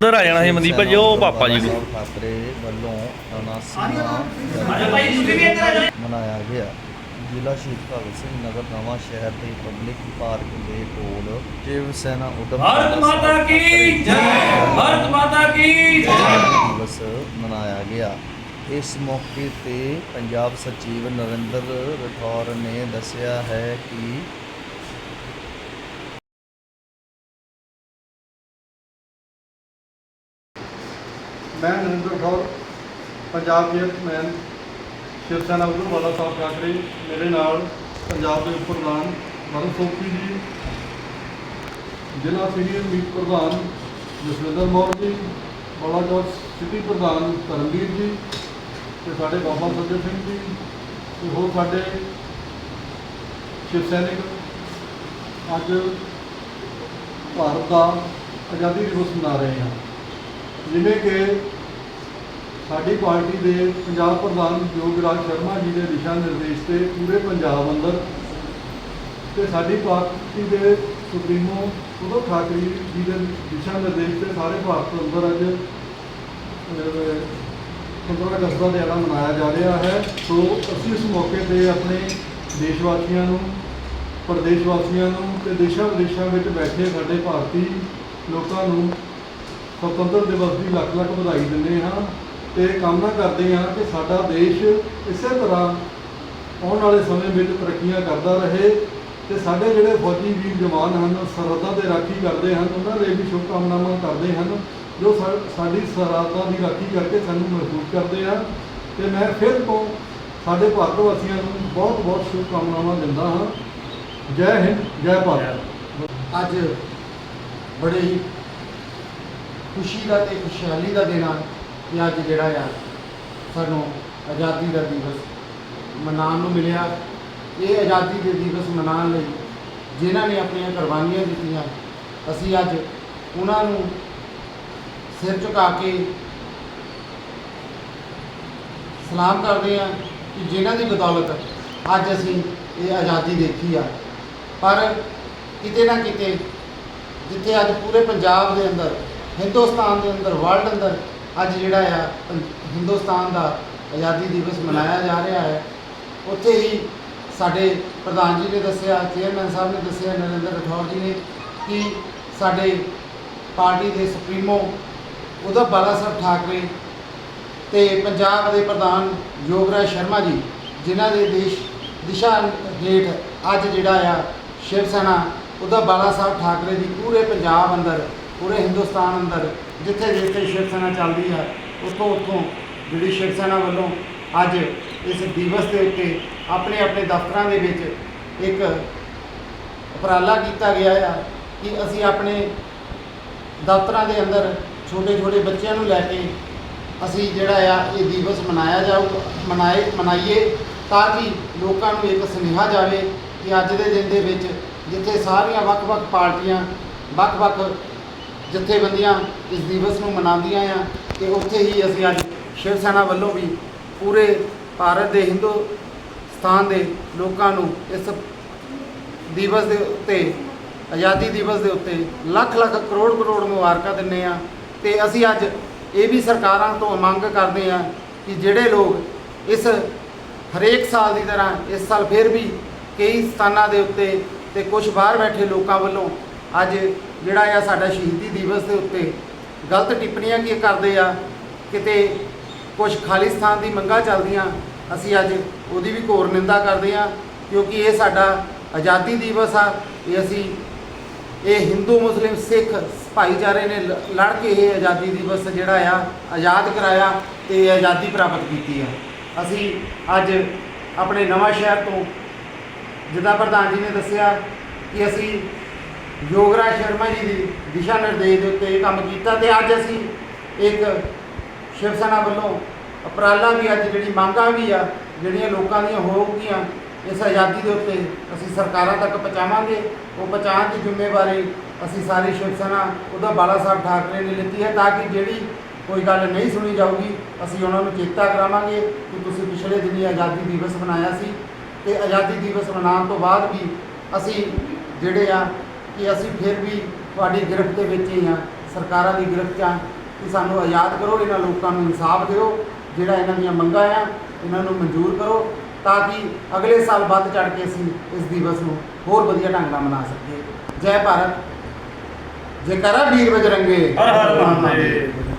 ਉਧਰ ਆ ਜਾਣਾ ਸੀ ਮਨਦੀਪ ਭਾਜੀ ਉਹ ਪਾਪਾ ਜੀ ਕੋਲ ਠਾਕਰੇ ਵੱਲੋਂ 79ਵਾਂ ਮਨਾਇਆ ਗਿਆ। ਜ਼ਿਲ੍ਹਾ ਸ਼ਹੀਦ ਭਗਤ ਸਿੰਘ ਨਗਰ ਨਵਾਂ ਸ਼ਹਿਰ ਦੇ ਪਬਲਿਕ ਪਾਰਕ ਦੇ ਕੋਲ ਸ਼ਿਵ ਸੈਨਾ ਉਦਮ ਭਾਰਤ ਮਾਤਾ ਕੀ ਜੈ ਭਾਰਤ ਮਾਤਾ ਕੀ ਜੈ। ਦਿਵਸ ਮਨਾਇਆ ਗਿਆ। ਇਸ ਮੌਕੇ ਤੇ ਪੰਜਾਬ ਸਚਿਵ ਨਰਿੰਦਰ ਰਠੌਰ ਨੇ ਦੱਸਿਆ ਹੈ ਕਿ ਮੈਂ ਨਰਿੰਦਰ ਕੌਰ, ਪੰਜਾਬ ਚੇਅਰਮੈਨ ਸ਼ਿਵ ਸੈਨਾ ਉਧਰਵਾਲਾ ਸਾਹਿਬ ਠਾਕਰੇ, ਮੇਰੇ ਨਾਲ ਪੰਜਾਬ ਦੇ ਪ੍ਰਧਾਨ ਮਰਨ ਸੋਪੀ ਜੀ, ਜ਼ਿਲ੍ਹਾ ਸੀਨੀਅਰ ਮੀਤ ਪ੍ਰਧਾਨ ਜਸਵਿੰਦਰ ਮੌਰ ਜੀ ਬਲਾਚੌਰ ਸਿਟੀ ਪ੍ਰਧਾਨ ਧਰਮਵੀਰ ਜੀ ਤੇ ਸਾਡੇ ਬਾਬਾ ਸੱਜਣ ਸਿੰਘ ਜੀ ਤੇ ਹੋਰ ਸਾਡੇ ਸ਼ਿਵ ਸੈਨਿਕ ਅੱਜ ਭਾਰਤ ਦਾ ਆਜ਼ਾਦੀ ਦਿਵਸ ਮਨਾ ਰਹੇ ਹਾਂ। ਜਿਵੇਂ ਕਿ ਸਾਡੀ ਪਾਰਟੀ ਦੇ ਪੰਜਾਬ ਪ੍ਰਧਾਨ ਯੋਗਰਾਜ ਸ਼ਰਮਾ ਜੀ ਦੇ ਦਿਸ਼ਾ ਨਿਰਦੇਸ਼ ਤੇ ਪੂਰੇ ਪੰਜਾਬ ਅੰਦਰ ਤੇ ਸਾਡੀ ਪਾਰਟੀ ਦੇ ਸੁਪਰੀਮੋ ਉਦੋਂ ਠਾਕਰੇ ਜੀ ਦੇ ਦਿਸ਼ਾ ਨਿਰਦੇਸ਼ ਤੇ ਸਾਰੇ ਭਾਰਤ ਅੰਦਰ ਅੱਜ ਅਹ, 15 ਅਗਸਤ ਦਾ ਦਿਹਾੜਾ ਮਨਾਇਆ ਜਾ ਰਿਹਾ ਹੈ। ਸੋ ਅਸੀਂ ਇਸ ਮੌਕੇ ਤੇ ਆਪਣੇ ਦੇਸ਼ ਵਾਸੀਆਂ ਨੂੰ ਪ੍ਰਦੇਸ਼ ਵਾਸੀਆਂ ਨੂੰ ਤੇ ਦੇਸ਼ਾਂ ਵਿਦੇਸ਼ਾਂ ਵਿੱਚ ਬੈਠੇ ਸਾਡੇ ਭਾਰਤੀ ਲੋਕਾਂ ਨੂੰ ਸੁਤੰਤਰ ਦਿਵਸ ਦੀ ਲੱਖ ਲੱਖ ਵਧਾਈ ਦਿੰਦੇ ਹਾਂ। ਤੇ ਕਾਮਨਾ ਕਰਦੇ ਹਾਂ ਕਿ ਸਾਡਾ ਦੇਸ਼ ਇਸੇ ਤਰ੍ਹਾਂ ਆਉਣ ਵਾਲੇ ਸਮੇਂ ਵਿੱਚ ਤਰੱਕੀਆਂ ਕਰਦਾ ਰਹੇ ਤੇ ਸਾਡੇ ਜਿਹੜੇ ਫੌਜੀ ਵੀਰ ਜਵਾਨ ਹਨ ਸਰਹੱਦਾਂ ਤੇ ਰਾਖੀ ਕਰਦੇ ਹਨ, ਉਹਨਾਂ ਲਈ ਵੀ ਸ਼ੁਭ ਕਾਮਨਾਵਾਂ ਕਰਦੇ ਹਨ, ਜੋ ਸਾਡੀ ਸਰਹੱਦਾਂ ਦੀ ਰਾਖੀ ਕਰਕੇ ਸਾਨੂੰ ਮਹਿਸੂਸ ਕਰਦੇ ਹਨ। ਤੇ ਮੈਂ ਫਿਰ ਤੋਂ ਸਾਡੇ ਭਾਰਤ ਵਾਸੀਆਂ ਨੂੰ ਬਹੁਤ ਬਹੁਤ ਸ਼ੁਭ ਕਾਮਨਾਵਾਂ ਦਿੰਦਾ ਹਾਂ। ਜੈ ਹਿੰਦ, ਜੈ ਭਾਰਤ। ਅੱਜ ਬੜੇ ਹੀ ਖੁਸ਼ੀ ਦਾ ਤੇ ਖੁਸ਼ਹਾਲੀ ਦਾ ਦਿਨ ਆ। ਕਿ ਅੱਜ ਜਿਹੜਾ ਆ, ਸਾਨੂੰ ਆਜ਼ਾਦੀ ਦਾ ਦਿਵਸ ਮਨਾਉਣ ਨੂੰ ਮਿਲਿਆ। ਇਹ ਆਜ਼ਾਦੀ ਦੇ ਦਿਵਸ ਮਨਾਉਣ ਲਈ ਜਿਨ੍ਹਾਂ ਨੇ ਆਪਣੀਆਂ ਕੁਰਬਾਨੀਆਂ ਦਿੱਤੀਆਂ, ਅਸੀਂ ਅੱਜ ਉਹਨਾਂ ਨੂੰ ਸਿਰ ਝੁਕਾ ਕੇ ਸਲਾਮ ਕਰਦੇ ਹਾਂ ਕਿ ਜਿਨ੍ਹਾਂ ਦੀ ਬਦੌਲਤ ਅੱਜ ਅਸੀਂ ਇਹ ਆਜ਼ਾਦੀ ਦੇਖੀ ਆ। ਪਰ ਕਿਤੇ ਨਾ ਕਿਤੇ ਜਿੱਥੇ ਅੱਜ ਪੂਰੇ ਪੰਜਾਬ ਦੇ ਅੰਦਰ, ਹਿੰਦੁਸਤਾਨ ਦੇ ਅੰਦਰ ਵਰਲਡ ਅੰਦਰ ਅੱਜ ਜਿਹੜਾ ਆ ਪੰ- ਹਿੰਦੁਸਤਾਨ ਦਾ ਆਜ਼ਾਦੀ ਦਿਵਸ ਮਨਾਇਆ ਜਾ ਰਿਹਾ ਹੈ। ਉੱਥੇ ਹੀ ਸਾਡੇ ਪ੍ਰਧਾਨ ਜੀ ਨੇ ਦੱਸਿਆ, ਚੇਅਰਮੈਨ ਸਾਹਿਬ ਨੇ ਦੱਸਿਆ, ਨਰਿੰਦਰ ਰਠੌਰ ਜੀ ਨੇ ਕਿ ਸਾਡੇ ਪਾਰਟੀ ਦੇ ਸੁਪਰੀਮੋ ਉਧਰ ਬਾਲਾ ਸਾਹਿਬ ਠਾਕਰੇ ਤੇ ਪੰਜਾਬ ਦੇ ਪ੍ਰਧਾਨ ਯੋਗਰਾਜ ਸ਼ਰਮਾ ਜੀ, ਜਿਨ੍ਹਾਂ ਦੇ ਦੇਸ਼ ਦਿਸ਼ਾ ਹੇਠ ਅੱਜ ਜਿਹੜਾ ਆ ਸ਼ਿਵ ਸੈਨਾ ਉਹਦਾ ਬਾਲਾ ਸਾਹਿਬ ਠਾਕਰੇ ਦੀ ਪੂਰੇ ਪੰਜਾਬ ਅੰਦਰ, ਪੂਰੇ ਹਿੰਦੁਸਤਾਨ ਅੰਦਰ ਜਿੱਥੇ ਜਿੱਥੇ ਸ਼ਿਵ ਸੈਨਾ ਚੱਲਦੀ ਹੈ ਉੱਥੋਂ ਉੱਥੋਂ ਜਿਹੜੀ ਸ਼ਿਵ ਸੈਨਾ ਵੱਲੋਂ ਅੱਜ ਇਸ ਦਿਵਸ ਦੇ ਉੱਤੇ ਆਪਣੇ ਆਪਣੇ ਦਫ਼ਤਰਾਂ ਦੇ ਵਿੱਚ ਇੱਕ ਉਪਰਾਲਾ ਕੀਤਾ ਗਿਆ ਆ ਕਿ ਅਸੀਂ ਆਪਣੇ ਦਫ਼ਤਰਾਂ ਦੇ ਅੰਦਰ ਛੋਟੇ ਛੋਟੇ ਬੱਚਿਆਂ ਨੂੰ ਲੈ ਕੇ ਅਸੀਂ ਜਿਹੜਾ ਆ ਇਹ ਦਿਵਸ ਮਨਾਇਆ ਜਾਊਗਾ ਮਨਾਏ, ਮਨਾਈਏ ਤਾਂ ਕਿ ਲੋਕਾਂ ਨੂੰ ਇੱਕ ਸੁਨੇਹਾ ਜਾਵੇ ਕਿ ਅੱਜ ਦੇ ਦਿਨ ਦੇ ਵਿੱਚ ਜਿੱਥੇ ਸਾਰੀਆਂ ਵੱਖ-ਵੱਖ ਪਾਰਟੀਆਂ, ਵੱਖ-ਵੱਖ ਜਥੇਬੰਦੀਆਂ ਇਸ ਦਿਵਸ ਨੂੰ ਮਨਾਉਂਦੀਆਂ ਆ ਕਿ ਉੱਥੇ ਹੀ ਅਸੀਂ ਅੱਜ ਸ਼ਿਵ ਸੈਨਾ ਵੱਲੋਂ ਵੀ ਪੂਰੇ ਭਾਰਤ ਦੇ ਹਿੰਦੁਸਤਾਨ ਦੇ ਲੋਕਾਂ ਨੂੰ ਇਸ ਦਿਵਸ ਦੇ ਉੱਤੇ, ਆਜ਼ਾਦੀ ਦਿਵਸ ਦੇ ਉੱਤੇ ਲੱਖ ਲੱਖ ਕਰੋੜ ਕਰੋੜ ਮੁਬਾਰਕਾਂ ਦਿੰਨੇ ਆ ਤੇ ਅਸੀਂ ਅੱਜ ਇਹ ਵੀ ਸਰਕਾਰਾਂ ਤੋਂ ਮੰਗ ਕਰਦੇ ਆ ਕਿ ਜਿਹੜੇ ਲੋਕ ਇਸ ਹਰੇਕ ਸਾਲ ਦੀ ਤਰ੍ਹਾਂ ਇਸ ਸਾਲ ਫਿਰ ਵੀ ਕਈ ਸਥਾਨਾਂ ਦੇ ਉੱਤੇ ਤੇ ਕੁਝ ਬਾਹਰ ਬੈਠੇ ਲੋਕਾਂ ਵੱਲੋਂ ਅੱਜ ਜਿਹੜਾ ਆ ਸਾਡਾ ਸ਼ਹੀਦੀ ਦਿਵਸ ਦੇ ਉੱਤੇ ਗਲਤ ਟਿੱਪਣੀਆਂ ਕੀ ਕਰਦੇ ਆ, ਕਿਤੇ ਕੁਝ ਖਾਲਿਸਤਾਨ ਦੀ ਮੰਗਾਂ ਚੱਲਦੀਆਂ, ਅਸੀਂ ਅੱਜ ਉਹਦੀ ਵੀ ਘੋਰ ਨਿੰਦਾ ਕਰਦੇ ਆ, ਕਿਉਂਕਿ ਇਹ ਸਾਡਾ ਆਜ਼ਾਦੀ ਦਿਵਸ ਆ, ਇਹ ਅਸੀਂ, ਇਹ ਹਿੰਦੂ, ਮੁਸਲਿਮ, ਸਿੱਖ ਭਾਈਚਾਰੇ ਨੇ ਲ- ਲੜ ਕੇ ਇਹ ਆਜ਼ਾਦੀ ਦਿਵਸ ਜਿਹੜਾ ਆ, ਆਜ਼ਾਦ ਕਰਾਇਆ ਤੇ ਆਜ਼ਾਦੀ ਪ੍ਰਾਪਤ ਕੀਤੀ ਆ। ਅਸੀਂ ਅੱਜ ਆਪਣੇ ਨਵਾਂ ਸ਼ਹਿਰ ਤੋਂ ਜਿੱਦਾਂ ਪ੍ਰਧਾਨ ਜੀ ਨੇ ਦੱਸਿਆ ਕਿ ਅਸੀਂ ਯੋਗਰਾਜ ਸ਼ਰਮਾ ਜੀ ਦੀ ਦਿਸ਼ਾ ਨਿਰਦੇਸ਼ ਦੇ ਉੱਤੇ ਇਹ ਕੰਮ ਕੀਤਾ ਤੇ ਅੱਜ ਅਸੀਂ ਇੱਕ ਸ਼ਿਵ ਸੈਨਾ ਵੱਲੋਂ ਉਪਰਾਲਾ ਵੀ ਅੱਜ ਜਿਹੜੀ ਮੰਗਾਂ ਵੀ ਆ, ਜਿਹੜੀਆਂ ਲੋਕਾਂ ਦੀਆਂ ਹੋਊਗੀਆਂ, ਇਸ ਆਜ਼ਾਦੀ ਦੇ ਉੱਤੇ ਅਸੀਂ ਸਰਕਾਰਾਂ ਤੱਕ ਪਹੁੰਚਾਵਾਂਗੇ। ਉਹ ਪਹੁੰਚਾਉਣ ਦੀ ਜ਼ਿੰਮੇਵਾਰੀ ਅਸੀਂ ਸਾਰੀ ਸ਼ਿਵ ਸੈਨਾ ਉਹਦਾ ਬਾਲਾ ਸਾਹਿਬ ਠਾਕਰੇ ਨੇ ਲਿੱਤੀ ਹੈ ਤਾਂ ਕਿ ਜਿਹੜੀ ਕੋਈ ਗੱਲ ਨਹੀਂ ਸੁਣੀ ਜਾਊਗੀ, ਅਸੀਂ ਉਹਨਾਂ ਨੂੰ ਚੇਤਾ ਕਰਾਵਾਂਗੇ ਕਿ ਤੁਸੀਂ ਪਿਛਲੇ ਦਿਨੀ ਆਜ਼ਾਦੀ ਦਿਵਸ ਮਨਾਇਆ ਸੀ। ਤੇ ਆਜ਼ਾਦੀ ਦਿਵਸ ਮਨਾਉਣ ਤੋਂ ਬਾਅਦ ਵੀ ਅਸੀਂ ਜਿਹੜੇ ਆ ਕਿ ਅਸੀਂ ਫਿਰ ਵੀ ਤੁਹਾਡੀ ਗਿਰਫਤ ਦੇ ਵਿੱਚ ਹੀ ਆ ਸਰਕਾਰਾਂ ਦੀ ਗ੍ਰਿਫਤ 'ਚ ਆ ਕਿ ਸਾਨੂੰ ਆਜ਼ਾਦ ਕਰੋ ਇਹਨਾਂ ਲੋਕਾਂ ਨੂੰ ਇਨਸਾਫ ਦਿਓ ਜਿਹੜਾ ਇਹਨਾਂ ਦੀਆਂ ਮੰਗਾਂ ਆ ਇਹਨਾਂ ਨੂੰ ਮਨਜ਼ੂਰ ਕਰੋ ਤਾਂ ਕਿ ਅਗਲੇ ਸਾਲ ਵੱਧ ਚੜ ਕੇ ਅਸੀਂ ਇਸ ਦਿਵਸ ਨੂੰ ਹੋਰ ਵਧੀਆ ਢੰਗ ਨਾਲ ਮਨਾ ਸਕੀਏ। ਜੈ ਭਾਰਤ। ਜੈ ਕਰਾ ਵੀਰ ਬਜਰੰਗੇ ਹਰ ਹਰ ਮਹਾਦੇਵ